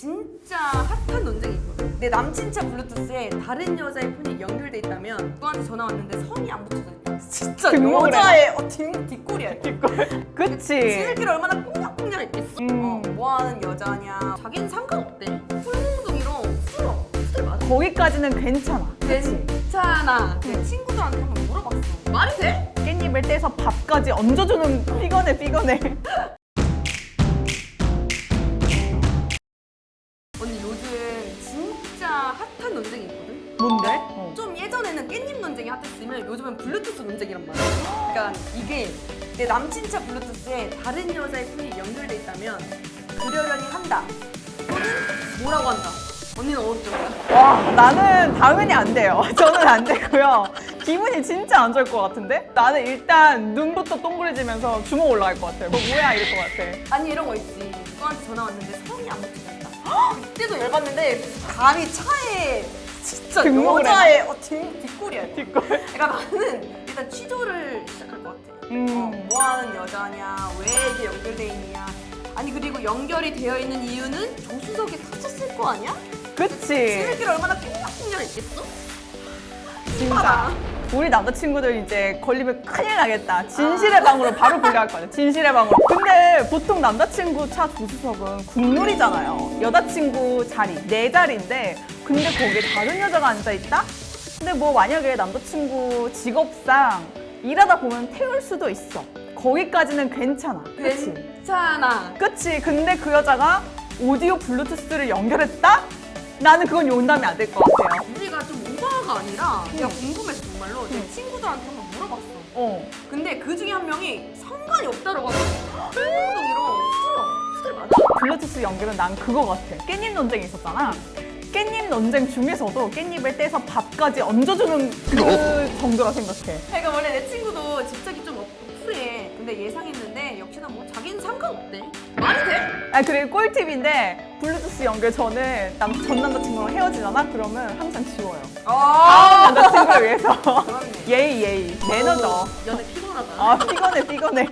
진짜 핫한 논쟁이 있거든. 내 남친 차 블루투스에 다른 여자의 폰이 연결돼 있다면 누구한테 전화 왔는데 성이 안 붙여져 있다. 진짜 등록을 여자의 어, 뒷, 뒷골이야. 이거. 그치. 지들끼리 얼마나 꽁냥꽁냥 했겠어. 음. 어, 뭐 하는 여자냐. 자기는 상관없대. 홀몽둥이로 풀어. 수술 맞아. 거기까지는 괜찮아. 그치. 괜찮아. 내 친구들한테 한번 물어봤어. 말이 돼? 깻잎을 떼서 밥까지 얹어주는 피곤해 피곤해. 예전에는 깻잎 논쟁이 핫했으면 요즘은 블루투스 논쟁이란 말이야. 그러니까 이게 내 남친 차 블루투스에 다른 여자의 폰이 연결돼 있다면 그러려니 한다. 또는 뭐라고 한다. 언니는 쪽이야? 와 나는 당연히 안 돼요. 저는 안 되고요. 기분이 진짜 안 좋을 것 같은데? 나는 일단 눈부터 동그래지면서 주먹 올라갈 것 같아요. 뭐 뭐야 이럴 것 같아. 아니 이런 거 있지. 누구한테 전화 왔는데 성이 안 붙여졌다. 그때도 열받는데 감히 차에 진짜 등록을 여자의 어, 뒷, 뒷골이야. 이거. 뒷골. 그러니까 나는 일단 취조를 시작할 것 같아. 음. 어, 뭐하는 여자냐, 왜 이게 연결돼 있냐. 아니 그리고 연결이 되어 있는 이유는 조수석에 탔었을 거 아니야? 그치. 지들끼리 얼마나 꽁냥꽁냥 했겠어? 진짜. 우리 남자친구들 이제 걸리면 큰일 나겠다. 진실의 방으로 바로 불려갈 거야. 진실의 방으로. 근데 보통 남자친구 차 조수석은 국룰이잖아요. 여자친구 자리, 내 자리인데 근데 거기에 다른 여자가 앉아있다? 근데 뭐 만약에 남자친구 직업상 일하다 보면 태울 수도 있어. 거기까지는 괜찮아. 그치? 괜찮아. 그치. 근데 그 여자가 오디오 블루투스를 연결했다? 나는 그건 용담이 안 될 것 같아요. 오바가 아니라 그냥 응. 궁금해서 정말로 내 응. 친구들한테 한번 물어봤어. 어. 근데 그 중에 한 명이 상관이 없다라고 하더라고. 홀몽둥이로 풀어. 수술 맞아. 블루투스 연결은 난 그거 같아. 깻잎 논쟁이 있었잖아. 깻잎 논쟁 중에서도 깻잎을 떼서 밥까지 얹어주는 그 정도라 생각해. 그러니까 원래 내 친구도 집착이 좀 없고 쿨해. 근데 예상했는데 역시나 뭐 자기는 상관없대. 말이 돼? 아 그리고 꿀팁인데 블루투스 연결 전에 남, 전 남자친구랑 헤어지잖아? 그러면 항상 지워요. 아, 남자친구를 위해서. 그렇네. 예의 예의. 매너죠. 연애 피곤하다. 아 피곤해 피곤해.